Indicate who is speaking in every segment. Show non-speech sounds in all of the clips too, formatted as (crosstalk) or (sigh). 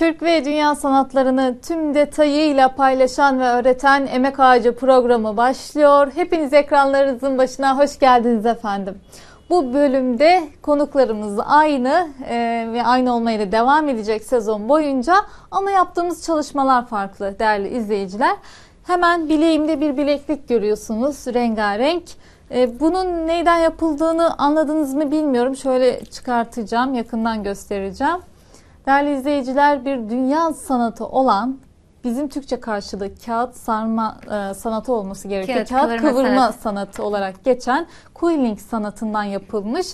Speaker 1: Türk ve dünya sanatlarını tüm detayıyla paylaşan ve öğreten Emek Ağacı programı başlıyor. Hepiniz ekranlarınızın başına hoş geldiniz efendim. Bu bölümde konuklarımız aynı e, ve aynı olmaya da devam edecek sezon boyunca ama yaptığımız çalışmalar farklı değerli izleyiciler. Hemen bileğimde bir bileklik görüyorsunuz rengarenk. E, bunun neyden yapıldığını anladınız mı bilmiyorum. Şöyle çıkartacağım, yakından göstereceğim. Değerli izleyiciler bir dünya sanatı olan bizim Türkçe karşılığı kağıt sarma e, sanatı olması gerekiyor.
Speaker 2: Kağıt
Speaker 1: Kağıt,
Speaker 2: kıvırma
Speaker 1: kıvırma
Speaker 2: sanatı.
Speaker 1: sanatı olarak geçen quilling sanatından yapılmış.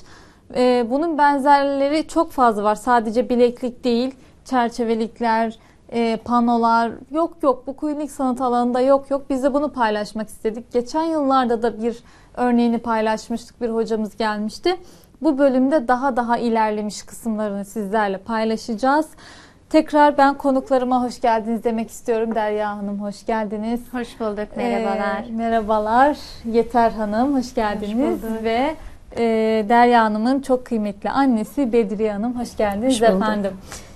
Speaker 1: E, bunun benzerleri çok fazla var. Sadece bileklik değil, çerçevelikler, e, panolar yok yok bu quilling sanatı alanında yok yok. Biz de bunu paylaşmak istedik. Geçen yıllarda da bir örneğini paylaşmıştık. Bir hocamız gelmişti. Bu bölümde daha daha ilerlemiş kısımlarını sizlerle paylaşacağız. Tekrar ben konuklarıma hoş geldiniz demek istiyorum. Derya Hanım hoş geldiniz.
Speaker 2: Hoş bulduk, merhabalar.
Speaker 1: Ee, merhabalar. Yeter Hanım hoş geldiniz.
Speaker 2: bulduk.
Speaker 1: Ve e, Derya Hanım'ın çok kıymetli annesi Bedriye Hanım hoş geldiniz
Speaker 3: Hoş bulduk.
Speaker 1: efendim.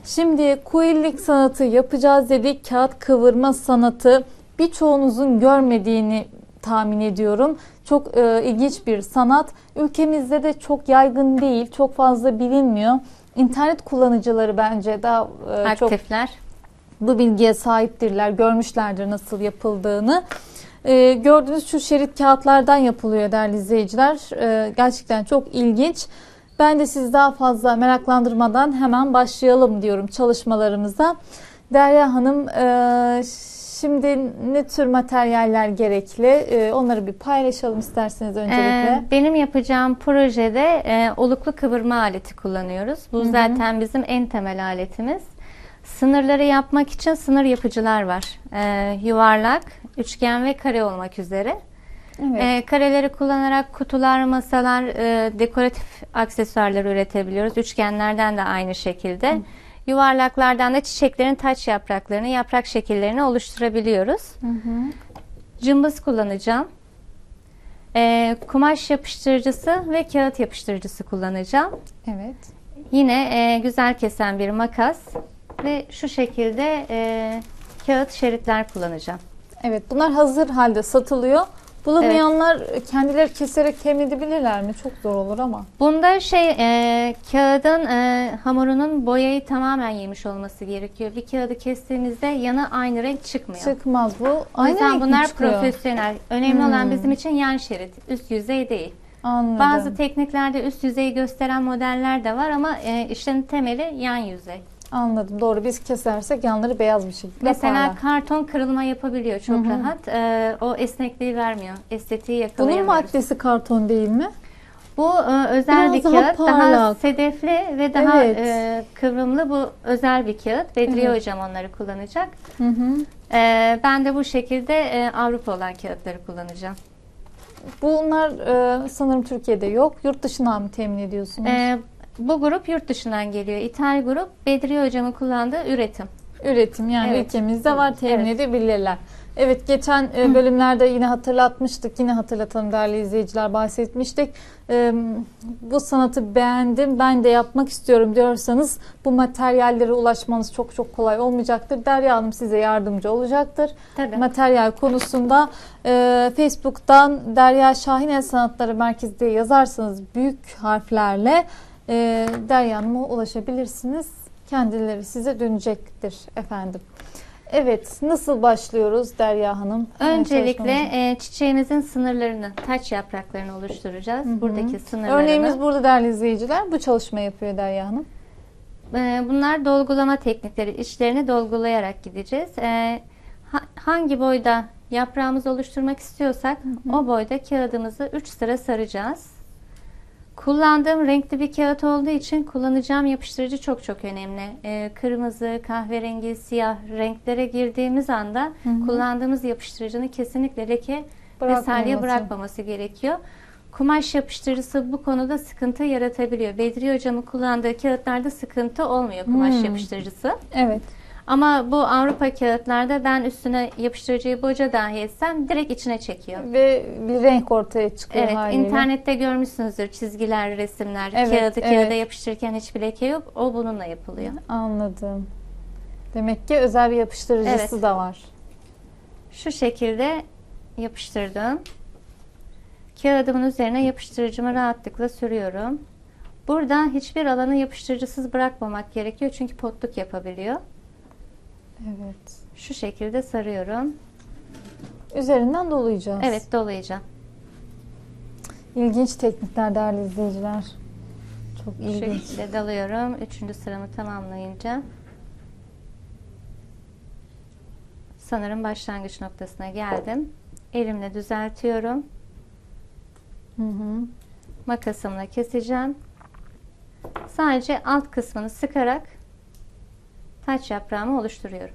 Speaker 1: Şimdi quilling sanatı yapacağız dedik. Kağıt kıvırma sanatı birçoğunuzun görmediğini tahmin ediyorum. Çok e, ilginç bir sanat. Ülkemizde de çok yaygın değil, çok fazla bilinmiyor. İnternet kullanıcıları bence daha e, çok
Speaker 2: Aktifler.
Speaker 1: bu bilgiye sahiptirler, görmüşlerdir nasıl yapıldığını. Ee, gördüğünüz şu şerit kağıtlardan yapılıyor değerli izleyiciler. Ee, gerçekten çok ilginç. Ben de sizi daha fazla meraklandırmadan hemen başlayalım diyorum çalışmalarımıza. Derya Hanım, e, şimdi ne tür materyaller gerekli? E, onları bir paylaşalım isterseniz öncelikle.
Speaker 2: Ee, benim yapacağım projede e, oluklu kıvırma aleti kullanıyoruz. Bu zaten bizim en temel aletimiz. Sınırları yapmak için sınır yapıcılar var. Ee, yuvarlak, üçgen ve kare olmak üzere.
Speaker 1: evet.
Speaker 2: Ee, kareleri kullanarak kutular, masalar, e, dekoratif aksesuarlar üretebiliyoruz. Üçgenlerden de aynı şekilde. Yuvarlaklardan da çiçeklerin taç yapraklarını, yaprak şekillerini oluşturabiliyoruz. Cımbız kullanacağım. Ee, kumaş yapıştırıcısı ve kağıt yapıştırıcısı kullanacağım.
Speaker 1: evet.
Speaker 2: Yine e, güzel kesen bir makas ve şu şekilde e, kağıt şeritler kullanacağım.
Speaker 1: Evet, bunlar hazır halde satılıyor. Bulamayanlar kendileri keserek temin edebilirler mi? Çok zor olur ama.
Speaker 2: Bunda şey e, kağıdın e, hamurunun boyayı tamamen yemiş olması gerekiyor. Bir kağıdı kestiğimizde yanı aynı renk çıkmıyor.
Speaker 1: Çıkmaz bu.
Speaker 2: o
Speaker 1: Aynı
Speaker 2: yüzden
Speaker 1: renk mi
Speaker 2: bunlar
Speaker 1: çıkıyor?
Speaker 2: profesyonel. Önemli olan
Speaker 1: Hmm.
Speaker 2: bizim için yan şerit, üst yüzey değil.
Speaker 1: Anladım.
Speaker 2: Bazı tekniklerde üst yüzeyi gösteren modeller de var ama e, işin temeli yan yüzey.
Speaker 1: Anladım. Doğru. Biz kesersek yanları beyaz bir şekilde
Speaker 2: Mesela
Speaker 1: parlar.
Speaker 2: karton kırılma yapabiliyor çok rahat. E, o esnekliği vermiyor. Estetiği
Speaker 1: Bunun
Speaker 2: yakalayamıyoruz.
Speaker 1: maddesi karton değil mi?
Speaker 2: Bu e, özel
Speaker 1: Biraz
Speaker 2: bir
Speaker 1: daha
Speaker 2: kağıt. Daha
Speaker 1: parlak.
Speaker 2: sedefli ve daha
Speaker 1: Evet.
Speaker 2: e, kıvrımlı bu özel bir kağıt. Bedriye
Speaker 1: Evet.
Speaker 2: hocam onları kullanacak.
Speaker 1: Hı hı.
Speaker 2: E, ben de bu şekilde e, Avrupa olan kağıtları kullanacağım.
Speaker 1: Bunlar e, sanırım Türkiye'de yok. Yurt dışından mı temin ediyorsunuz?
Speaker 2: E, bu grup yurt dışından geliyor. İthal grup Bedriye hocamın kullandığı üretim.
Speaker 1: Üretim yani
Speaker 2: Evet.
Speaker 1: ülkemizde var temin
Speaker 2: Evet.
Speaker 1: edebilirler. Evet geçen e, bölümlerde yine hatırlatmıştık. Yine hatırlatalım değerli izleyiciler bahsetmiştik. E, bu sanatı beğendim ben de yapmak istiyorum diyorsanız bu materyallere ulaşmanız çok çok kolay olmayacaktır. Derya Hanım size yardımcı olacaktır.
Speaker 2: Tabii.
Speaker 1: Materyal konusunda e, Facebook'tan Derya Şahin El Sanatları Merkezi diye yazarsanız büyük harflerle e, Derya Hanım'a ulaşabilirsiniz. Kendileri size dönecektir efendim. Evet, nasıl başlıyoruz Derya Hanım?
Speaker 2: Öncelikle e, çiçeğimizin sınırlarını, taç yapraklarını oluşturacağız. Buradaki sınırlarını.
Speaker 1: Örneğimiz burada değerli izleyiciler. Bu çalışma yapıyor Derya Hanım.
Speaker 2: E, Bunlar dolgulama teknikleri. İçlerini dolgulayarak gideceğiz. E, ha- Hangi boyda yaprağımızı oluşturmak istiyorsak o boyda kağıdımızı 3 sıra saracağız. Kullandığım renkli bir kağıt olduğu için kullanacağım yapıştırıcı çok çok önemli. E, Kırmızı, kahverengi, siyah renklere girdiğimiz anda kullandığımız yapıştırıcının kesinlikle leke
Speaker 1: Bırakmaması.
Speaker 2: vesaire bırakmaması gerekiyor. Kumaş yapıştırıcısı bu konuda sıkıntı yaratabiliyor. Bedri hocamın kullandığı kağıtlarda sıkıntı olmuyor kumaş
Speaker 1: Hmm.
Speaker 2: yapıştırıcısı.
Speaker 1: Evet.
Speaker 2: Ama bu Avrupa kağıtlarda ben üstüne yapıştırıcıyı boca dahi etsem direkt içine çekiyor.
Speaker 1: Ve bir renk ortaya çıkıyor
Speaker 2: Evet,
Speaker 1: haliyle.
Speaker 2: internette görmüşsünüzdür çizgiler, resimler,
Speaker 1: Evet,
Speaker 2: kağıdı
Speaker 1: evet.
Speaker 2: kağıda yapıştırırken hiçbir leke yok. O bununla yapılıyor.
Speaker 1: Anladım. Demek ki özel bir yapıştırıcısı
Speaker 2: Evet.
Speaker 1: da var.
Speaker 2: Şu şekilde yapıştırdım. Kağıdımın üzerine yapıştırıcımı rahatlıkla sürüyorum. Burada hiçbir alanı yapıştırıcısız bırakmamak gerekiyor çünkü potluk yapabiliyor.
Speaker 1: Evet.
Speaker 2: Şu şekilde sarıyorum.
Speaker 1: Üzerinden dolayacağız.
Speaker 2: Evet dolayacağım.
Speaker 1: İlginç teknikler değerli izleyiciler. Çok
Speaker 2: Şu
Speaker 1: ilginç.
Speaker 2: şekilde dalıyorum. Üçüncü sıramı tamamlayınca sanırım başlangıç noktasına geldim. Elimle düzeltiyorum.
Speaker 1: Hı hı.
Speaker 2: Makasımla keseceğim. Sadece alt kısmını sıkarak taç yaprağımı oluşturuyorum.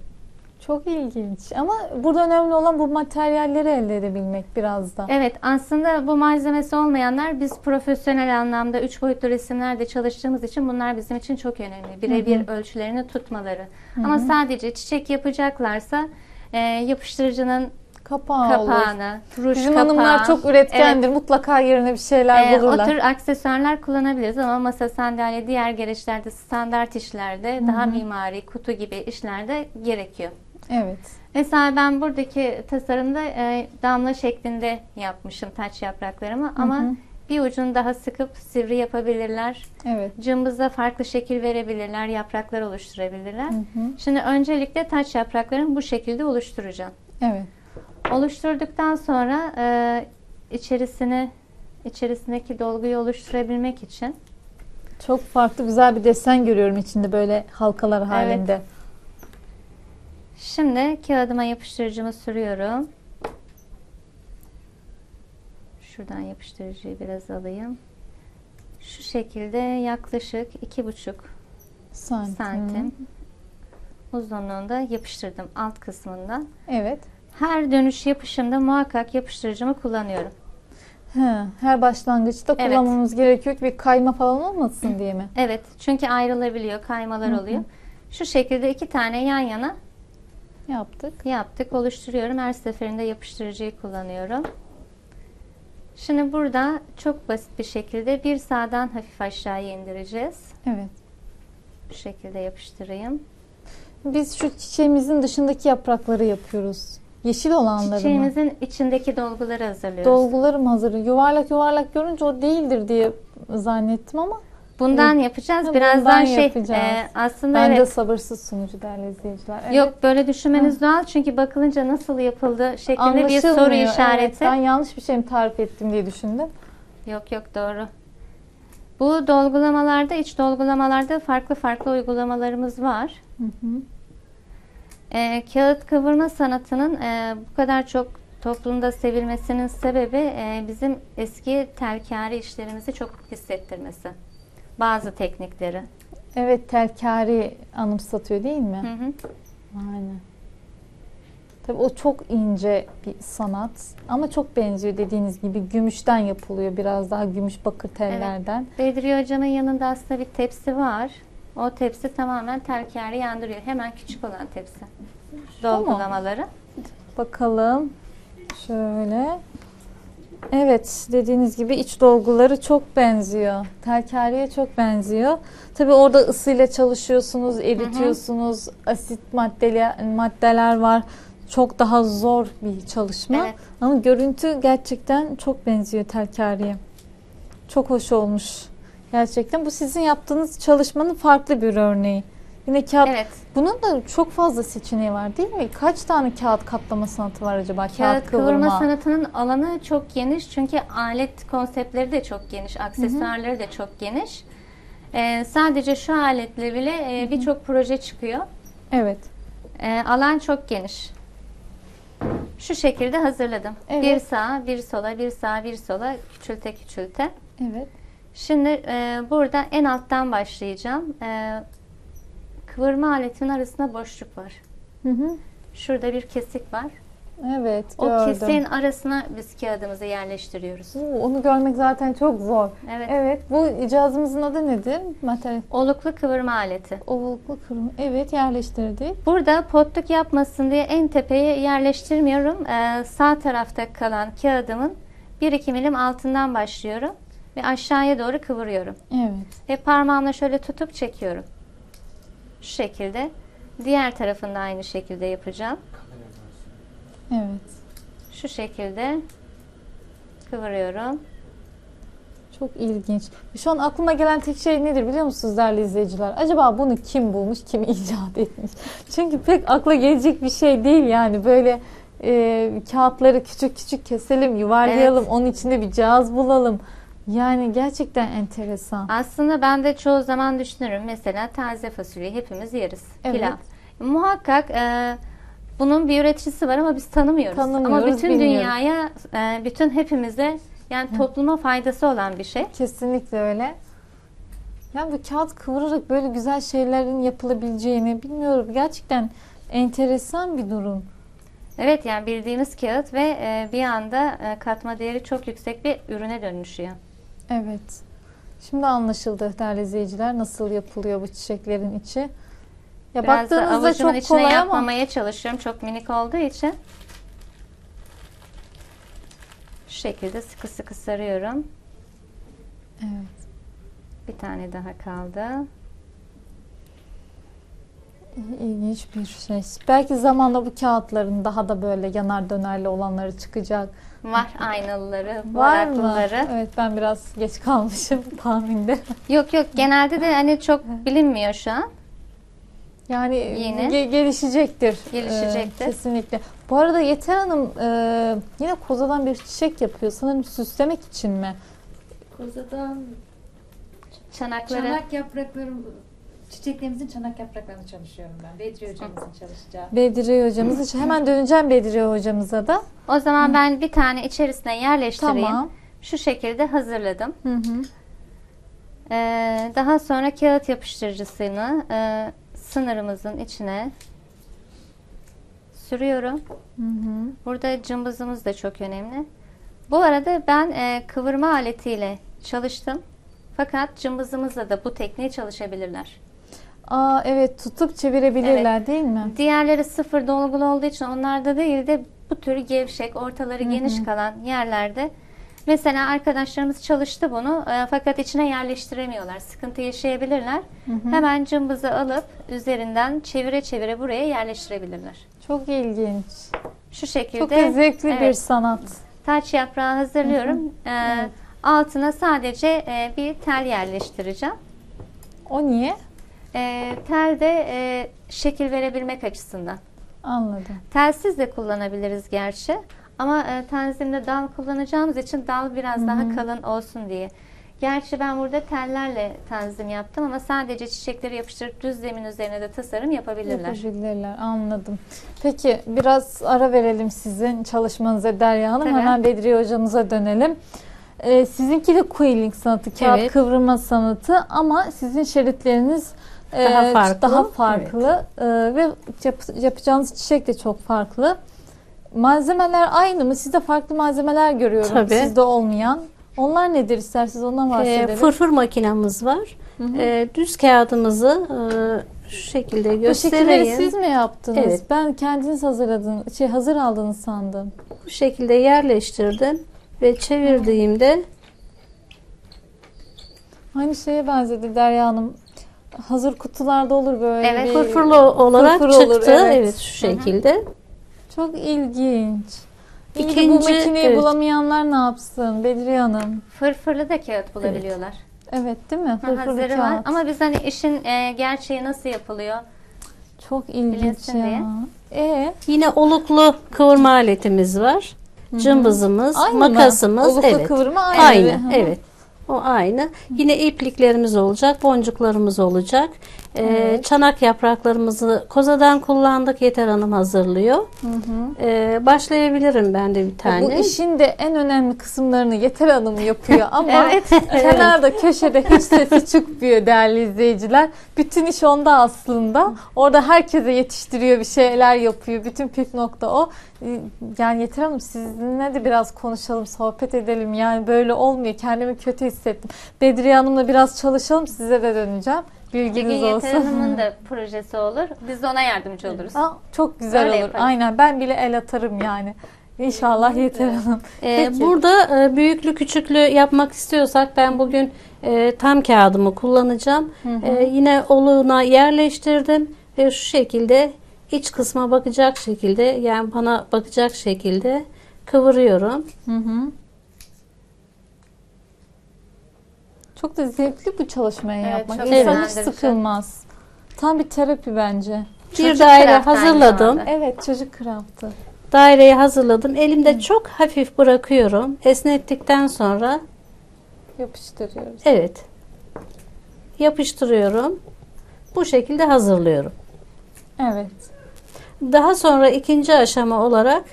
Speaker 1: Çok ilginç. Ama burada önemli olan bu materyalleri elde edebilmek biraz da.
Speaker 2: Evet aslında bu malzemesi olmayanlar biz profesyonel anlamda üç boyutlu resimlerde çalıştığımız için bunlar bizim için çok önemli. Birebir ölçülerini tutmaları. Ama sadece çiçek yapacaklarsa e, yapıştırıcının
Speaker 1: Kapağı olur.
Speaker 2: kapağını, ruj
Speaker 1: Bizim
Speaker 2: kapağı.
Speaker 1: hanımlar çok üretkendir. Mutlaka yerine bir şeyler
Speaker 2: Evet, e, o
Speaker 1: bulurlar.
Speaker 2: tür aksesuarlar kullanabiliriz ama masa sandalye diğer gereçlerde standart işlerde daha mimari kutu gibi işlerde gerekiyor.
Speaker 1: Evet.
Speaker 2: Mesela ben buradaki tasarımda e, damla şeklinde yapmışım taç yapraklarımı ama bir ucunu daha sıkıp sivri yapabilirler.
Speaker 1: Evet.
Speaker 2: Cımbızla farklı şekil verebilirler, yapraklar oluşturabilirler.
Speaker 1: Hı hı.
Speaker 2: Şimdi öncelikle taç yapraklarımı bu şekilde oluşturacağım.
Speaker 1: Evet.
Speaker 2: Oluşturduktan sonra e, içerisine içerisindeki dolguyu oluşturabilmek için
Speaker 1: Çok farklı güzel bir desen görüyorum içinde böyle halkalar halinde.
Speaker 2: Şimdi kağıdıma yapıştırıcımı sürüyorum. Şuradan yapıştırıcıyı biraz alayım. Şu şekilde yaklaşık iki buçuk
Speaker 1: Santim.
Speaker 2: santim uzunluğunda yapıştırdım alt kısmından.
Speaker 1: Evet.
Speaker 2: Her dönüş yapışımda muhakkak yapıştırıcımı kullanıyorum.
Speaker 1: He, her başlangıçta
Speaker 2: Evet.
Speaker 1: kullanmamız gerekiyor ki bir kayma falan olmasın diye mi?
Speaker 2: Evet çünkü ayrılabiliyor, kaymalar oluyor. Şu şekilde iki tane yan yana
Speaker 1: Yaptık.
Speaker 2: yaptık, oluşturuyorum. Her seferinde yapıştırıcıyı kullanıyorum. Şimdi burada çok basit bir şekilde bir sağdan hafif aşağıya indireceğiz.
Speaker 1: Evet.
Speaker 2: Bu şekilde yapıştırayım.
Speaker 1: Biz şu çiçeğimizin dışındaki yaprakları yapıyoruz. Yeşil olanları mı?
Speaker 2: Çiçeğimizin içindeki dolguları hazırlıyoruz.
Speaker 1: Dolguları mı hazır? Yuvarlak yuvarlak görünce o değildir diye zannettim ama
Speaker 2: Bundan yapacağız.
Speaker 1: Ha,
Speaker 2: Birazdan
Speaker 1: bundan
Speaker 2: şey
Speaker 1: yapacağız.
Speaker 2: e, aslında
Speaker 1: ben de
Speaker 2: evet.
Speaker 1: sabırsız sunucu değerli izleyiciler. Evet.
Speaker 2: Yok böyle düşünmeniz doğal çünkü bakılınca nasıl yapıldı şeklinde bir soru işareti.
Speaker 1: Evet, ben yanlış bir şey mi tarif ettim diye düşündüm.
Speaker 2: Yok yok doğru. Bu dolgulamalarda, iç dolgulamalarda farklı farklı uygulamalarımız var.
Speaker 1: Hı hı.
Speaker 2: Ee, kağıt kıvırma sanatının e, bu kadar çok toplumda sevilmesinin sebebi e, bizim eski telkari işlerimizi çok hissettirmesi. Bazı teknikleri.
Speaker 1: Evet telkari anımsatıyor değil mi?
Speaker 2: Hı hı.
Speaker 1: Aynen. Tabii o çok ince bir sanat ama çok benziyor dediğiniz gibi gümüşten yapılıyor biraz daha gümüş bakır tellerden.
Speaker 2: Bedriye Hocam'ın yanında aslında bir tepsi var. O tepsi tamamen telkari yandırıyor. Hemen küçük olan tepsi. Dolgulamaları.
Speaker 1: Bakalım şöyle. Evet dediğiniz gibi iç dolguları çok benziyor. Telkariye çok benziyor. Tabii orada ısıyla çalışıyorsunuz, eritiyorsunuz. Asit maddeler, maddeler var. Çok daha zor bir çalışma.
Speaker 2: Evet.
Speaker 1: Ama görüntü gerçekten çok benziyor telkariye. Çok hoş olmuş. Gerçekten bu sizin yaptığınız çalışmanın farklı bir örneği. Yine kağıt
Speaker 2: Evet.
Speaker 1: bunun da çok fazla seçeneği var değil mi? Kaç tane kağıt katlama sanatı var acaba? Kağıt,
Speaker 2: Kağıt kıvırma
Speaker 1: kıvırma.
Speaker 2: sanatının alanı çok geniş çünkü alet konseptleri de çok geniş, aksesuarları da çok geniş. Ee, sadece şu aletle bile e, birçok proje çıkıyor.
Speaker 1: Evet.
Speaker 2: Ee, alan çok geniş. Şu şekilde hazırladım.
Speaker 1: Evet.
Speaker 2: Bir sağa, bir sola, bir sağa, bir sola küçülte küçülte.
Speaker 1: Evet.
Speaker 2: Şimdi e, burada en alttan başlayacağım. E, kıvırma aletinin arasında boşluk var.
Speaker 1: Hı hı.
Speaker 2: Şurada bir kesik var.
Speaker 1: Evet
Speaker 2: O
Speaker 1: gördüm.
Speaker 2: kesiğin arasına biz kağıdımızı yerleştiriyoruz.
Speaker 1: Oo, Onu görmek zaten çok zor.
Speaker 2: Evet.
Speaker 1: Evet. Bu cihazımızın adı nedir? Materyal.
Speaker 2: Oluklu kıvırma aleti.
Speaker 1: Ovaluklu kırım. Evet yerleştirdik.
Speaker 2: Burada potluk yapmasın diye en tepeye yerleştirmiyorum. Ee, sağ tarafta kalan kağıdımın 1-2 milim altından başlıyorum ve aşağıya doğru kıvırıyorum.
Speaker 1: Evet.
Speaker 2: Ve parmağımla şöyle tutup çekiyorum. Şu şekilde. Diğer tarafında aynı şekilde yapacağım.
Speaker 1: Evet.
Speaker 2: Şu şekilde kıvırıyorum.
Speaker 1: Çok ilginç. Şu an aklıma gelen tek şey nedir biliyor musunuz değerli izleyiciler? Acaba bunu kim bulmuş, kim icat etmiş? (laughs) Çünkü pek akla gelecek bir şey değil yani. Böyle e, kağıtları küçük küçük keselim, yuvarlayalım,
Speaker 2: Evet.
Speaker 1: onun içinde bir cihaz bulalım. Yani gerçekten enteresan.
Speaker 2: Aslında ben de çoğu zaman düşünürüm. Mesela taze fasulye hepimiz yeriz.
Speaker 1: Evet.
Speaker 2: Pilav. Muhakkak e, bunun bir üreticisi var ama biz tanımıyoruz. ama
Speaker 1: Tanımıyoruz,
Speaker 2: bütün
Speaker 1: bilmiyoruz.
Speaker 2: dünyaya, e, bütün hepimize yani topluma faydası olan bir şey.
Speaker 1: Kesinlikle öyle. Yani bu kağıt kıvırarak böyle güzel şeylerin yapılabileceğini bilmiyorum. Gerçekten enteresan bir durum.
Speaker 2: Evet yani bildiğimiz kağıt ve e, bir anda e, katma değeri çok yüksek bir ürüne dönüşüyor.
Speaker 1: Evet. Şimdi anlaşıldı değerli izleyiciler nasıl yapılıyor bu çiçeklerin içi. Ya
Speaker 2: Biraz da
Speaker 1: baktığınızda
Speaker 2: avucumun
Speaker 1: çok
Speaker 2: içine
Speaker 1: kolay ama
Speaker 2: yapmamaya çalışıyorum. Çok minik olduğu için. Şu şekilde sıkı sıkı sarıyorum.
Speaker 1: evet.
Speaker 2: Bir tane daha kaldı.
Speaker 1: ilginç bir şey. Belki zamanla bu kağıtların daha da böyle yanar dönerli olanları çıkacak.
Speaker 2: Var aynalıları,
Speaker 1: Var mı?
Speaker 2: varaklıları.
Speaker 1: Evet ben biraz geç kalmışım (laughs) tahminde.
Speaker 2: Yok yok genelde de hani çok bilinmiyor şu an.
Speaker 1: Yani
Speaker 2: Yeni.
Speaker 1: ge- gelişecektir.
Speaker 2: Gelişecektir.
Speaker 1: Ee, kesinlikle. Bu arada Yeter Hanım e, yine kozadan bir çiçek yapıyor. Sanırım süslemek için mi?
Speaker 3: Kozadan
Speaker 2: Çanakları.
Speaker 3: çanak yaprakları, çiçeklerimizin çanak yapraklarını çalışıyorum ben. Bedri hocamızın çalışacağı.
Speaker 1: Bedriye hocamız için. Hemen döneceğim Bedriye hocamıza da.
Speaker 2: O zaman ben bir tane içerisine yerleştireyim.
Speaker 1: Tamam.
Speaker 2: Şu şekilde hazırladım.
Speaker 1: Hı hı.
Speaker 2: Ee, daha sonra kağıt yapıştırıcısını e, sınırımızın içine sürüyorum.
Speaker 1: Hı hı.
Speaker 2: Burada cımbızımız da çok önemli. Bu arada ben e, kıvırma aletiyle çalıştım. Fakat cımbızımızla da bu tekniği çalışabilirler.
Speaker 1: Aa evet tutup çevirebilirler değil mi?
Speaker 2: Diğerleri sıfır dolgulu olduğu için onlarda değil de bu tür gevşek, ortaları geniş kalan yerlerde mesela arkadaşlarımız çalıştı bunu e, fakat içine yerleştiremiyorlar. Sıkıntı yaşayabilirler. Hemen cımbızı alıp üzerinden çevire çevire buraya yerleştirebilirler.
Speaker 1: Çok ilginç.
Speaker 2: Şu şekilde
Speaker 1: Çok zevkli bir
Speaker 2: evet,
Speaker 1: sanat.
Speaker 2: taç yaprağı hazırlıyorum. E,
Speaker 1: Evet.
Speaker 2: Altına sadece e, bir tel yerleştireceğim.
Speaker 1: O niye?
Speaker 2: E, tel de e, şekil verebilmek açısından.
Speaker 1: Anladım.
Speaker 2: Telsiz de kullanabiliriz gerçi. Ama e, tenzimde dal kullanacağımız için dal biraz daha kalın olsun diye. Gerçi ben burada tellerle tenzim yaptım ama sadece çiçekleri yapıştırıp düz zemin üzerine de tasarım yapabilirler.
Speaker 1: Yapabilirler. Anladım. Peki biraz ara verelim sizin çalışmanıza Derya Hanım.
Speaker 2: Tabii.
Speaker 1: Hemen Bedriye hocamıza dönelim. Ee, sizinki de quilling sanatı, kağıt
Speaker 4: Evet.
Speaker 1: kıvrılma sanatı ama sizin şeritleriniz
Speaker 4: Daha farklı.
Speaker 1: daha farklı. Ee, ve yap- yapacağınız çiçek de çok farklı. Malzemeler aynı mı? Sizde farklı malzemeler görüyorum.
Speaker 4: Tabii.
Speaker 1: Sizde olmayan. Onlar nedir? İsterseniz ondan
Speaker 4: Ee,
Speaker 1: bahsedelim.
Speaker 4: fırfır makinamız var. Ee, düz kağıdımızı e, şu şekilde
Speaker 1: Bu şekilleri
Speaker 4: göstereyim.
Speaker 1: siz mi yaptınız?
Speaker 4: Evet.
Speaker 1: Ben kendiniz hazırladınız, şey hazır aldınız sandım.
Speaker 4: Bu şekilde yerleştirdim ve çevirdiğimde
Speaker 1: Aynı şeye benzedi Derya Hanım. Hazır kutularda olur böyle
Speaker 2: Evet,
Speaker 1: bir...
Speaker 4: fırfırlı olarak
Speaker 1: Fırfır
Speaker 4: çıktı.
Speaker 1: olur,
Speaker 4: evet.
Speaker 1: evet.
Speaker 4: şu şekilde.
Speaker 1: Çok ilginç. İyi de bu
Speaker 4: İkinci,
Speaker 1: makineyi
Speaker 4: evet.
Speaker 1: bulamayanlar ne yapsın Bedriye Hanım?
Speaker 2: Fırfırlı da kağıt bulabiliyorlar.
Speaker 1: Evet değil mi? Fırfırlı
Speaker 2: Hazırı var.
Speaker 1: kağıt.
Speaker 2: Ama biz hani işin e, gerçeği nasıl yapılıyor?
Speaker 1: Çok ilginç
Speaker 2: Bilinsin
Speaker 1: ya.
Speaker 2: diye.
Speaker 1: E
Speaker 4: Yine oluklu kıvırma aletimiz var. Cımbızımız,
Speaker 1: aynı
Speaker 4: makasımız.
Speaker 1: mı? Oluklu
Speaker 4: evet.
Speaker 1: kıvırma aynı.
Speaker 4: Aynı,
Speaker 1: Hı hı.
Speaker 4: evet. O aynı. Yine ipliklerimiz olacak, boncuklarımız olacak. Ee,
Speaker 1: Evet.
Speaker 4: Çanak yapraklarımızı kozadan kullandık. Yeter Hanım hazırlıyor.
Speaker 1: Hı hı.
Speaker 4: Ee, başlayabilirim ben de bir
Speaker 1: Bu
Speaker 4: tane.
Speaker 1: işin de en önemli kısımlarını Yeter Hanım yapıyor (laughs) ama
Speaker 2: Evet. (laughs)
Speaker 1: kenarda köşede hiç sesi çıkmıyor değerli izleyiciler. Bütün iş onda aslında. Orada herkese yetiştiriyor bir şeyler yapıyor. Bütün püf nokta o. Ee, Yani Yeter Hanım sizinle de biraz konuşalım, sohbet edelim. Yani böyle olmuyor. Kendimi kötü hissettim. Bedriye Hanım'la biraz çalışalım. Size de döneceğim. Bilginiz
Speaker 2: Yeter
Speaker 1: olsun.
Speaker 2: Hanım'ın da (laughs) projesi olur. Biz de ona yardımcı oluruz.
Speaker 1: Aa, çok güzel
Speaker 2: Öyle
Speaker 1: olur.
Speaker 2: yaparız.
Speaker 1: Aynen. Ben bile el atarım yani. İnşallah Yeter Hanım.
Speaker 4: Ee,
Speaker 1: Peki.
Speaker 4: burada e, büyüklü küçüklü yapmak istiyorsak ben bugün e, tam kağıdımı kullanacağım. E, yine oluğuna yerleştirdim Ve şu şekilde iç kısma bakacak şekilde yani bana bakacak şekilde kıvırıyorum.
Speaker 1: Hı hı. Çok da zevkli bu çalışmayı
Speaker 2: Evet,
Speaker 1: yapmak.
Speaker 2: çok
Speaker 1: İnsan hiç
Speaker 2: eğlendirici.
Speaker 1: sıkılmaz. Tam bir terapi bence.
Speaker 4: Bir
Speaker 2: Çocuk
Speaker 4: daire
Speaker 2: craft aynı
Speaker 4: hazırladım.
Speaker 2: zamanda.
Speaker 1: Evet çocuk craftı.
Speaker 4: Daireyi hazırladım. Elimde çok hafif bırakıyorum. Esnettikten sonra
Speaker 1: Yapıştırıyoruz.
Speaker 4: evet yapıştırıyorum. Bu şekilde hazırlıyorum.
Speaker 1: Evet.
Speaker 4: Daha sonra ikinci aşama olarak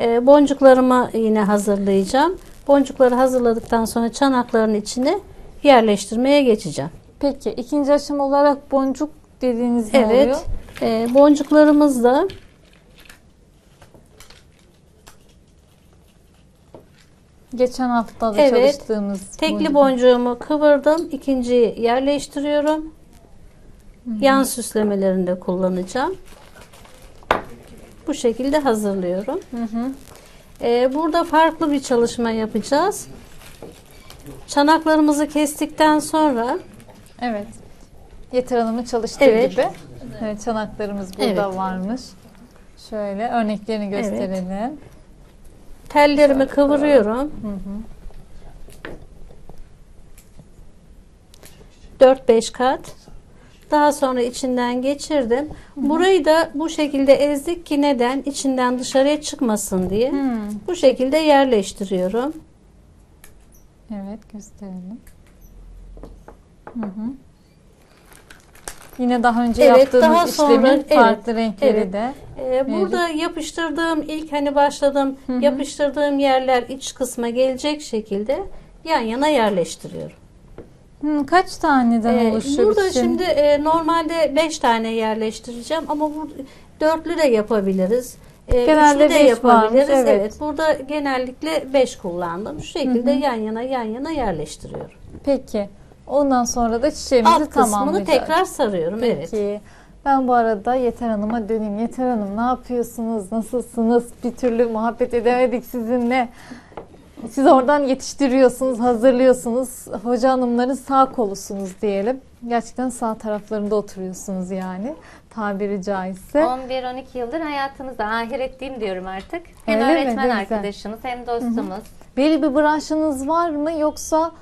Speaker 4: e, boncuklarımı yine hazırlayacağım. Boncukları hazırladıktan sonra çanakların içine yerleştirmeye geçeceğim.
Speaker 1: Peki ikinci aşama olarak boncuk dediğiniz ne oluyor?
Speaker 4: Evet. Boncuklarımız da
Speaker 1: Geçen hafta da
Speaker 4: Evet.
Speaker 1: çalıştığımız
Speaker 4: tekli
Speaker 1: boncuk.
Speaker 4: boncuğumu kıvırdım. İkinciyi yerleştiriyorum. Yan süslemelerinde kullanacağım. Bu şekilde hazırlıyorum.
Speaker 1: Hı hı.
Speaker 4: Ee, burada farklı bir çalışma yapacağız. Çanaklarımızı kestikten sonra
Speaker 1: Evet. Yeter Hanım'ın çalıştığı
Speaker 4: Evet.
Speaker 1: gibi. Evet, çanaklarımız burada
Speaker 4: Evet.
Speaker 1: varmış. Şöyle örneklerini
Speaker 4: Evet.
Speaker 1: gösterelim.
Speaker 4: tellerimi kıvırıyorum.
Speaker 1: Hı hı.
Speaker 4: 4-5 kat. Daha sonra içinden geçirdim. Burayı da bu şekilde ezdik ki neden? İçinden dışarıya çıkmasın diye.
Speaker 1: Hmm.
Speaker 4: Bu şekilde yerleştiriyorum.
Speaker 1: Evet gösterelim. Hı hı. Yine daha önce
Speaker 4: Evet,
Speaker 1: yaptığımız
Speaker 4: daha
Speaker 1: işlemin
Speaker 4: sonra- evet,
Speaker 1: farklı renkleri
Speaker 4: evet.
Speaker 1: de.
Speaker 4: Ee, burada yapıştırdığım ilk hani başladım yapıştırdığım yerler iç kısma gelecek şekilde yan yana yerleştiriyorum.
Speaker 1: Hı, kaç taneden
Speaker 4: Ee,
Speaker 1: oluşuyor
Speaker 4: burada
Speaker 1: bizim?
Speaker 4: şimdi e, normalde 5 tane yerleştireceğim ama bu dörtlü de yapabiliriz. E,
Speaker 1: Genelde
Speaker 4: üçlü de
Speaker 1: beş
Speaker 4: yapabiliriz.
Speaker 1: varmış, evet.
Speaker 4: evet. Burada genellikle 5 kullandım. Şu şekilde yan yana yan yana yerleştiriyorum.
Speaker 1: Peki. Ondan sonra da çiçeğimizi
Speaker 4: Alt kısmını
Speaker 1: tamamlayacağız.
Speaker 4: tekrar sarıyorum. Evet.
Speaker 1: Peki. Ben bu arada Yeter Hanım'a döneyim. Yeter Hanım ne yapıyorsunuz? Nasılsınız? Bir türlü muhabbet edemedik sizinle. Siz oradan yetiştiriyorsunuz, hazırlıyorsunuz. Hoca hanımların sağ kolusunuz diyelim. Gerçekten sağ taraflarında oturuyorsunuz yani. Tabiri caizse.
Speaker 2: 11-12 yıldır hayatımızda ahiret diyeyim diyorum artık. Hem
Speaker 1: Öyle mi?
Speaker 2: öğretmen
Speaker 1: güzel.
Speaker 2: arkadaşımız hem dostumuz.
Speaker 1: Belli bir branşınız var mı yoksa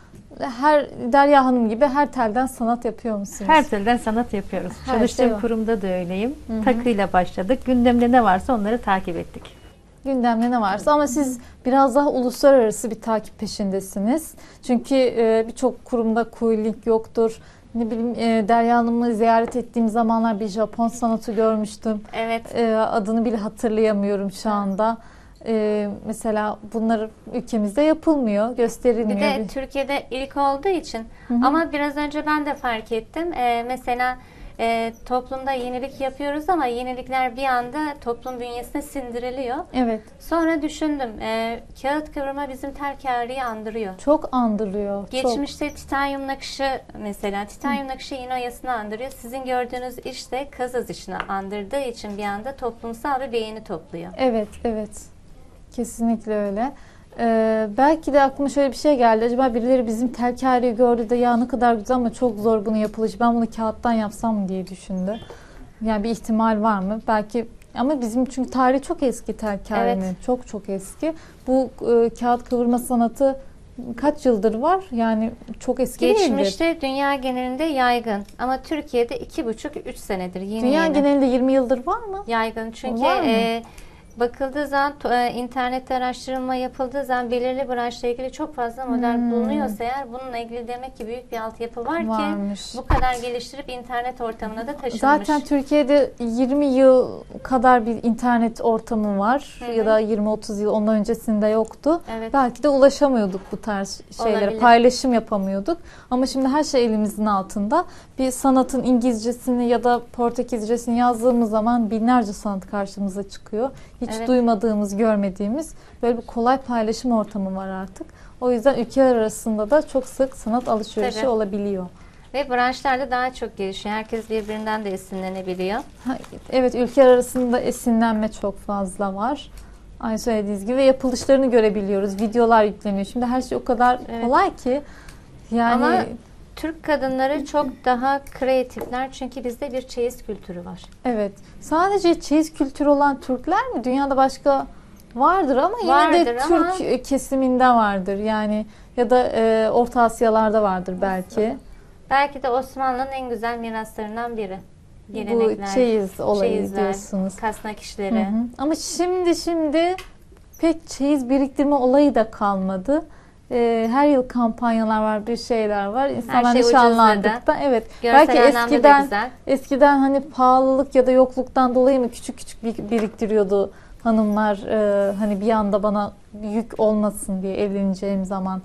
Speaker 1: her Derya Hanım gibi her telden sanat yapıyor musunuz?
Speaker 3: Her türden sanat yapıyoruz.
Speaker 1: Her
Speaker 3: Çalıştığım
Speaker 1: şey
Speaker 3: kurumda da öyleyim. Takıyla başladık. Gündemde ne varsa onları takip ettik.
Speaker 1: Gündemde ne varsa ama siz biraz daha uluslararası bir takip peşindesiniz. Çünkü e, birçok kurumda koyu link yoktur. Ne bileyim e, Derya Hanım'ı ziyaret ettiğim zamanlar bir Japon sanatı görmüştüm.
Speaker 2: Evet.
Speaker 1: E, adını bile hatırlayamıyorum şu anda. E, mesela bunlar ülkemizde yapılmıyor,
Speaker 2: Bir
Speaker 1: gösterilmiyor.
Speaker 2: de Türkiye'de ilk olduğu için ama biraz önce ben de fark ettim. Ee, mesela e, toplumda yenilik yapıyoruz ama yenilikler bir anda toplum bünyesine sindiriliyor.
Speaker 1: Evet,
Speaker 2: Sonra düşündüm. e, kağıt kıvırma bizim terkareyi andırıyor.
Speaker 1: çok andırıyor. çok.
Speaker 2: Geçmişte titanyum nakışı mesela titanyum nakışı iğne oyasını andırıyor. Sizin gördüğünüz iş de kazaz işini andırdığı için bir anda toplumsal bir beğeni topluyor.
Speaker 1: Evet, evet. Kesinlikle öyle. Ee, belki de aklıma şöyle bir şey geldi. Acaba birileri bizim telkareyi gördü de ya ne kadar güzel ama çok zor bunu yapılışı. Ben bunu kağıttan yapsam mı diye düşündü. Yani bir ihtimal var mı? Belki ama bizim çünkü tarihi çok eski telkarenin.
Speaker 2: Evet.
Speaker 1: Çok çok eski. Bu e, kağıt kıvırma sanatı kaç yıldır var? Yani çok eski değildir.
Speaker 2: Geçmişte dünya genelinde yaygın ama Türkiye'de 2,5-3 senedir yeni
Speaker 1: Dünya
Speaker 2: yeni.
Speaker 1: genelinde 20 yıldır var mı?
Speaker 2: yaygın. Çünkü
Speaker 1: Var mı?
Speaker 2: e, bakıldığı zaman e, internette araştırma yapıldığı zaman belirli branşla ilgili çok fazla model
Speaker 1: Hmm.
Speaker 2: bulunuyorsa eğer bununla ilgili demek ki büyük bir altyapı var
Speaker 1: Varmış.
Speaker 2: ki bu kadar geliştirip internet ortamına da taşınmış.
Speaker 1: Zaten Türkiye'de 20 yıl kadar bir internet ortamı var
Speaker 2: Hı hı.
Speaker 1: ya da 20-30 yıl ondan öncesinde yoktu.
Speaker 2: Evet.
Speaker 1: Belki de ulaşamıyorduk bu tarz şeylere,
Speaker 2: Olabilir.
Speaker 1: paylaşım yapamıyorduk. Ama şimdi her şey elimizin altında. Bir sanatın İngilizcesini ya da Portekizcesini yazdığımız zaman binlerce sanat karşımıza çıkıyor. Hiç
Speaker 2: Evet.
Speaker 1: duymadığımız, görmediğimiz böyle bir kolay paylaşım ortamı var artık. O yüzden ülkeler arasında da çok sık sanat alışverişi
Speaker 2: Tabii.
Speaker 1: olabiliyor.
Speaker 2: Ve branşlarda daha çok gelişiyor. Herkes birbirinden de esinlenebiliyor.
Speaker 1: Ha, Evet ülkeler arasında esinlenme çok fazla var. Aynı söylediğiniz gibi ve yapılışlarını görebiliyoruz. Videolar yükleniyor. Şimdi her şey o kadar
Speaker 2: Evet.
Speaker 1: kolay ki yani
Speaker 2: Ama Türk kadınları çok daha kreatifler çünkü bizde bir çeyiz kültürü var.
Speaker 1: Evet. Sadece çeyiz kültürü olan Türkler mi? Dünyada başka vardır ama yine de
Speaker 2: Vardır ama-
Speaker 1: Türk kesiminde vardır. Yani ya da e, Orta Asyalarda vardır belki.
Speaker 2: Belki de Osmanlı'nın en güzel miraslarından biri. Gelenekler,
Speaker 1: Bu çeyiz olayı
Speaker 2: çeyizler,
Speaker 1: diyorsunuz.
Speaker 2: kasnak
Speaker 1: Hı
Speaker 2: işleri.
Speaker 1: hı. Ama şimdi şimdi pek çeyiz biriktirme olayı da kalmadı. Ee, her yıl kampanyalar var, bir şeyler var. İnsanlar
Speaker 2: şey
Speaker 1: nişanlandıkta evet.
Speaker 2: Görsel
Speaker 1: belki eskiden eskiden hani pahalılık ya da yokluktan dolayı mı küçük küçük bir- biriktiriyordu hanımlar e, hani bir anda bana yük olmasın diye evleneceğim zaman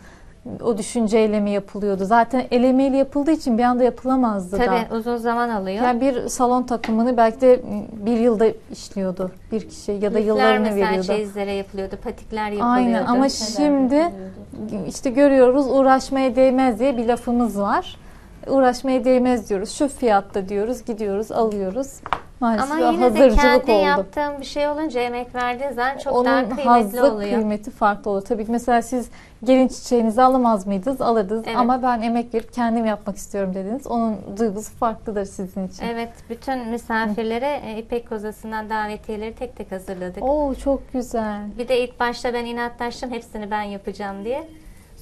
Speaker 1: o düşünceyle mi yapılıyordu? Zaten el emeğiyle yapıldığı için bir anda yapılamazdı da.
Speaker 2: Tabii uzun zaman alıyor.
Speaker 1: Yani bir salon takımını belki de bir yılda işliyordu bir kişi ya da
Speaker 2: Lifler
Speaker 1: yıllarını
Speaker 2: mesela
Speaker 1: veriyordu.
Speaker 2: çeyizlere yapılıyordu, patikler yapılıyordu.
Speaker 1: Aynen ama şimdi işte görüyoruz uğraşmaya değmez diye bir lafımız var. Uğraşmaya değmez diyoruz. Şu fiyatta diyoruz, gidiyoruz, alıyoruz. Maalesef
Speaker 2: Ama yine de kendi
Speaker 1: oldu.
Speaker 2: yaptığın bir şey olunca emek verdiğin zaman çok
Speaker 1: Onun
Speaker 2: daha kıymetli
Speaker 1: hazzı
Speaker 2: oluyor.
Speaker 1: kıymeti farklı olur. Tabii ki mesela siz gelin çiçeğinizi alamaz mıydınız? Alırdınız
Speaker 2: Evet.
Speaker 1: ama ben emek verip kendim yapmak istiyorum dediniz. Onun duygusu farklıdır sizin için.
Speaker 2: Evet, bütün misafirlere e, İpek Kozası'ndan davetiyeleri tek tek hazırladık.
Speaker 1: Oo çok güzel.
Speaker 2: Bir de ilk başta ben inatlaştım hepsini ben yapacağım diye.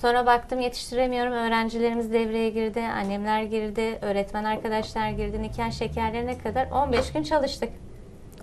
Speaker 2: Sonra baktım yetiştiremiyorum. Öğrencilerimiz devreye girdi, annemler girdi, öğretmen arkadaşlar girdi. Nikah şekerlerine kadar 15 gün çalıştık.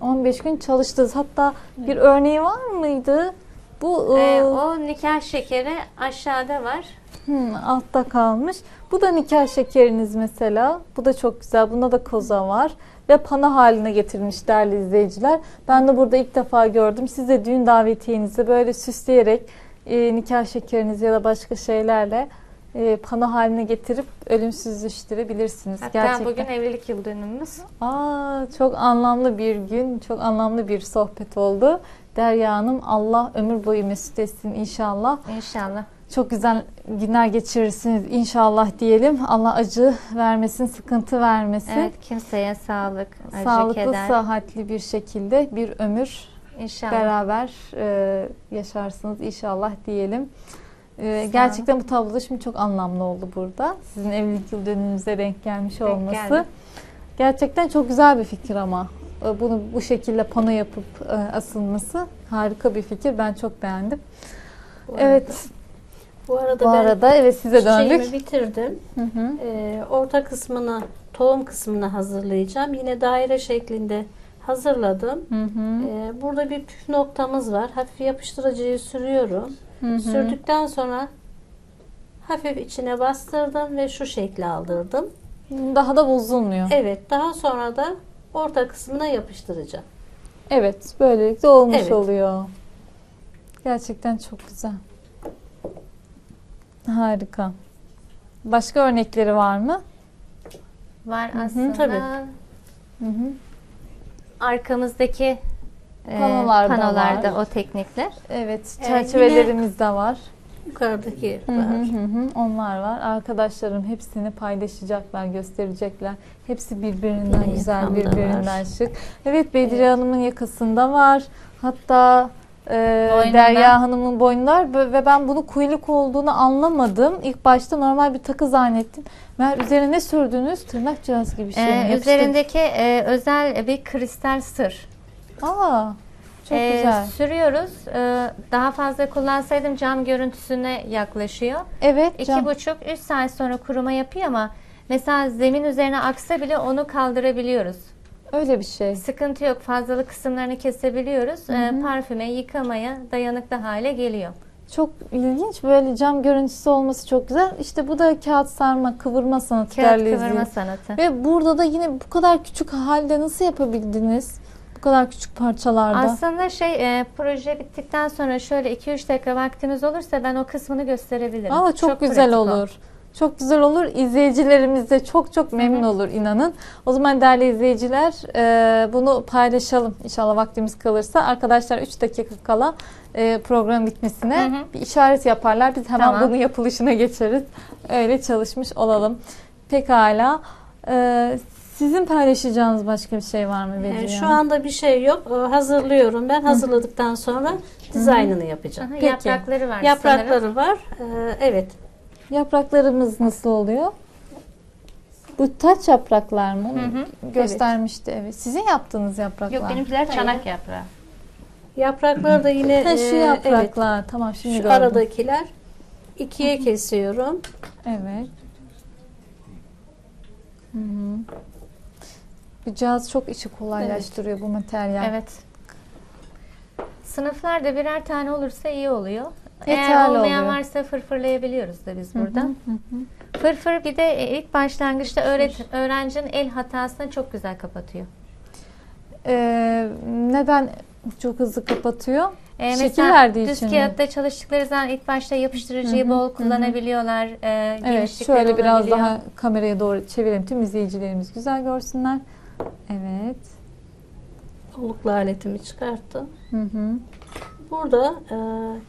Speaker 1: 15 gün çalıştınız. Hatta bir örneği var mıydı? Bu
Speaker 2: Ee,
Speaker 1: e,
Speaker 2: o nikah şekeri aşağıda var.
Speaker 1: Hmm, altta kalmış. Bu da nikah şekeriniz mesela. Bu da çok güzel. Bunda da koza var. Ve pana haline getirmiş değerli izleyiciler. Ben de burada ilk defa gördüm. Siz de düğün davetiyenizi böyle süsleyerek e, nikah şekerinizi ya da başka şeylerle e, pana haline getirip ölümsüzleştirebilirsiniz.
Speaker 2: Hatta
Speaker 1: Gerçekten.
Speaker 2: bugün evlilik yıl dönümümüz.
Speaker 1: Aa, çok anlamlı bir gün, çok anlamlı bir sohbet oldu. Derya Hanım Allah ömür boyu mesut etsin inşallah.
Speaker 2: İnşallah.
Speaker 1: Çok güzel günler geçirirsiniz inşallah diyelim. Allah acı vermesin, sıkıntı vermesin.
Speaker 2: Evet, kimseye sağlık, acı,
Speaker 1: Sağlıklı,
Speaker 2: keder.
Speaker 1: sıhhatli bir şekilde bir ömür
Speaker 2: İnşallah.
Speaker 1: beraber e, yaşarsınız inşallah diyelim. E, gerçekten bu tablo şimdi çok anlamlı oldu burada. Sizin evlilik yıl dönümünüze denk gelmiş
Speaker 2: Denk
Speaker 1: olması.
Speaker 2: geldi.
Speaker 1: Gerçekten çok güzel bir fikir ama. E, Bunu bu şekilde pano yapıp e, asılması harika bir fikir. Ben çok beğendim.
Speaker 4: Bu arada-
Speaker 1: Evet,
Speaker 4: Bu arada
Speaker 1: bu
Speaker 4: ben
Speaker 1: arada evet size döndük.
Speaker 4: bitirdim.
Speaker 1: Hı hı.
Speaker 4: Ee, orta kısmını, tohum kısmını hazırlayacağım. Yine daire şeklinde hazırladım.
Speaker 1: Hı hı.
Speaker 4: Ee, burada bir püf noktamız var. Hafif yapıştırıcıyı sürüyorum.
Speaker 1: Hı hı.
Speaker 4: Sürdükten sonra hafif içine bastırdım ve şu şekli aldırdım.
Speaker 1: Daha da bozulmuyor.
Speaker 4: Evet, daha sonra da orta kısmına yapıştıracağım.
Speaker 1: Evet, böylelikle olmuş
Speaker 4: Evet.
Speaker 1: oluyor. Gerçekten çok güzel. Harika. Başka örnekleri var mı?
Speaker 2: Var
Speaker 1: hı,
Speaker 2: aslında.
Speaker 4: tabii.
Speaker 1: Hı hı.
Speaker 2: Arkamızdaki e,
Speaker 1: Panolarda
Speaker 2: panolarda
Speaker 1: var.
Speaker 2: o teknikler.
Speaker 1: Evet, çerçevelerimiz de var.
Speaker 4: Yukarıdaki
Speaker 1: Hı hı
Speaker 4: var.
Speaker 1: hı hı. Onlar var. Arkadaşlarım hepsini paylaşacaklar, gösterecekler. Hepsi birbirinden
Speaker 4: Yine
Speaker 1: güzel,
Speaker 4: yakamda
Speaker 1: birbirinden şık. Evet, Bedriye Hanım'ın yakasında var. Hatta e. Derya Hanım'ın boynlar Bö- ve ben bunu kuyruk olduğunu anlamadım. İlk başta normal bir takı zannettim. Meğer üzerine ne sürdünüz? Tırnak cihazı gibi bir şey?
Speaker 2: Ee,
Speaker 1: Yapıştır-
Speaker 2: üzerindeki e, özel bir kristal sır.
Speaker 1: Aa, çok
Speaker 2: Ee,
Speaker 1: güzel.
Speaker 2: Sürüyoruz. Ee, daha fazla kullansaydım cam görüntüsüne yaklaşıyor.
Speaker 1: Evet,
Speaker 2: İki
Speaker 1: cam.
Speaker 2: buçuk, üç saat sonra kuruma yapıyor ama mesela zemin üzerine aksa bile onu kaldırabiliyoruz.
Speaker 1: Öyle bir şey.
Speaker 2: Sıkıntı yok. Fazlalık kısımlarını kesebiliyoruz. Ee, parfüme, yıkamaya dayanıklı hale geliyor.
Speaker 1: Çok ilginç. Böyle cam görüntüsü olması çok güzel. İşte bu da kağıt sarma, kıvırma sanatı
Speaker 2: Kağıt kıvırma sanatı.
Speaker 1: Ve burada da yine bu kadar küçük halde nasıl yapabildiniz? Bu kadar küçük parçalarda.
Speaker 2: Aslında şey e, proje bittikten sonra şöyle 2-3 dakika vaktimiz olursa ben o kısmını gösterebilirim.
Speaker 1: Aa, çok, güzel
Speaker 2: pratik o.
Speaker 1: Çok güzel olur. İzleyicilerimiz de çok çok memnun olur inanın. O zaman değerli izleyiciler e, bunu paylaşalım. İnşallah vaktimiz kalırsa. Arkadaşlar 3 dakika kala e, program bitmesine
Speaker 2: Hı hı.
Speaker 1: bir işaret yaparlar. Biz hemen
Speaker 2: Tamam.
Speaker 1: bunun yapılışına geçeriz. Öyle çalışmış olalım. Pekala. E, sizin paylaşacağınız başka bir şey var mı Bedriye
Speaker 4: şu anda bir şey yok. Hazırlıyorum ben. Hazırladıktan sonra dizaynını yapacağım.
Speaker 2: Aha,
Speaker 1: Peki.
Speaker 2: Yaprakları var sanırım.
Speaker 4: Yaprakları var. Ee, evet.
Speaker 1: Yapraklarımız nasıl oluyor? Bu taç yapraklar mı?
Speaker 2: Hı hı,
Speaker 1: Göstermişti evet. Sizin yaptığınız yapraklar.
Speaker 2: Yok benimkiler çanak yaprağı.
Speaker 4: Yaprakları da yine (clears throat)
Speaker 1: Ha, şu
Speaker 4: e, evet,
Speaker 1: yapraklar. Tamam şimdi
Speaker 4: şu
Speaker 1: gördüm.
Speaker 4: aradakiler ikiye kesiyorum.
Speaker 1: Evet. Hı hı. Bu cihaz çok işi kolaylaştırıyor bu materyal.
Speaker 2: Evet. Sınıflarda birer tane olursa iyi oluyor.
Speaker 1: Yeterli
Speaker 2: Eğer olmayan
Speaker 1: oluyor.
Speaker 2: varsa fırfırlayabiliyoruz da biz
Speaker 1: hı,
Speaker 2: burada.
Speaker 1: hı hı.
Speaker 2: Fırfır bir de e, ilk başlangıçta öğret öğrencinin el hatasını çok güzel kapatıyor.
Speaker 1: Ee, neden çok hızlı kapatıyor?
Speaker 2: Ee,
Speaker 1: Şekil verdiği
Speaker 2: düz
Speaker 1: için
Speaker 2: kağıtta çalıştıkları zaman ilk başta yapıştırıcıyı
Speaker 1: Hı hı,
Speaker 2: bol
Speaker 1: hı.
Speaker 2: kullanabiliyorlar. Ee,
Speaker 1: Evet
Speaker 2: genişlikleri
Speaker 1: şöyle biraz daha kameraya doğru çevirelim. Tüm izleyicilerimiz güzel görsünler. Evet.
Speaker 4: Oluklu aletimi çıkarttım.
Speaker 1: Hı hı.
Speaker 4: Burada e,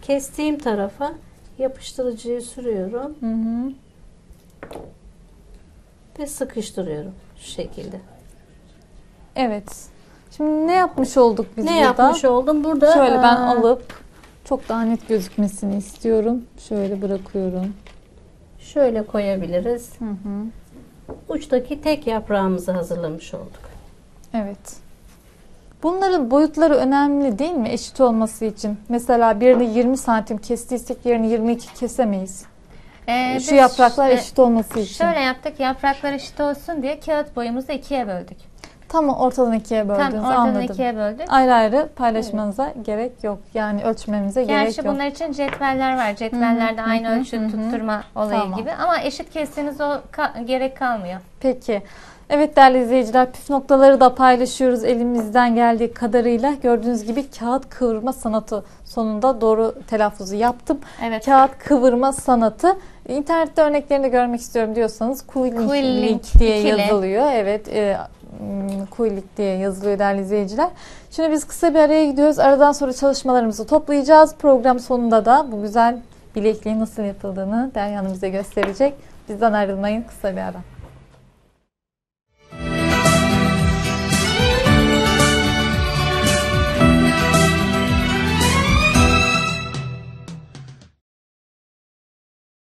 Speaker 4: kestiğim tarafa yapıştırıcıyı sürüyorum
Speaker 1: Hı hı.
Speaker 4: ve sıkıştırıyorum şu şekilde.
Speaker 1: Evet. Şimdi ne yapmış olduk biz
Speaker 4: ne
Speaker 1: burada?
Speaker 4: yapmış oldum? Burada
Speaker 1: Şöyle ben
Speaker 4: e,
Speaker 1: alıp çok daha net gözükmesini istiyorum. Şöyle bırakıyorum.
Speaker 4: şöyle koyabiliriz.
Speaker 1: Hı hı.
Speaker 4: Uçtaki tek yaprağımızı hazırlamış olduk.
Speaker 1: Evet. Bunların boyutları önemli değil mi eşit olması için? Mesela birini 20 santim kestiysek diğerini 22 kesemeyiz.
Speaker 2: Ee,
Speaker 1: Şu yapraklar eşit olması için.
Speaker 2: Şöyle yaptık yapraklar eşit olsun diye kağıt boyumuzu ikiye böldük.
Speaker 1: Tam ortadan ikiye böldünüz
Speaker 2: Tam
Speaker 1: anladım.
Speaker 2: ikiye böldük.
Speaker 1: Ayrı ayrı paylaşmanıza gerek yok. Yani ölçmemize gerek
Speaker 2: Gerçi
Speaker 1: yok.
Speaker 2: bunlar için cetveller var. Cetvellerde aynı ölçü tutturma olayı
Speaker 1: Tamam.
Speaker 2: gibi. Ama eşit kestiğiniz o ka- gerek kalmıyor.
Speaker 1: Peki. Evet değerli izleyiciler püf noktaları da paylaşıyoruz elimizden geldiği kadarıyla. Gördüğünüz gibi kağıt kıvırma sanatı sonunda doğru telaffuzu yaptım.
Speaker 2: Evet.
Speaker 1: Kağıt kıvırma sanatı. İnternette örneklerini görmek istiyorum diyorsanız Quilling
Speaker 2: Quilling
Speaker 1: diye
Speaker 2: ikili.
Speaker 1: yazılıyor. Evet, e, m, Quilling diye yazılıyor değerli izleyiciler. Şimdi biz kısa bir araya gidiyoruz. Aradan sonra çalışmalarımızı toplayacağız. Program sonunda da bu güzel bilekliğin nasıl yapıldığını Derya Hanım bize gösterecek. Bizden ayrılmayın kısa bir ara.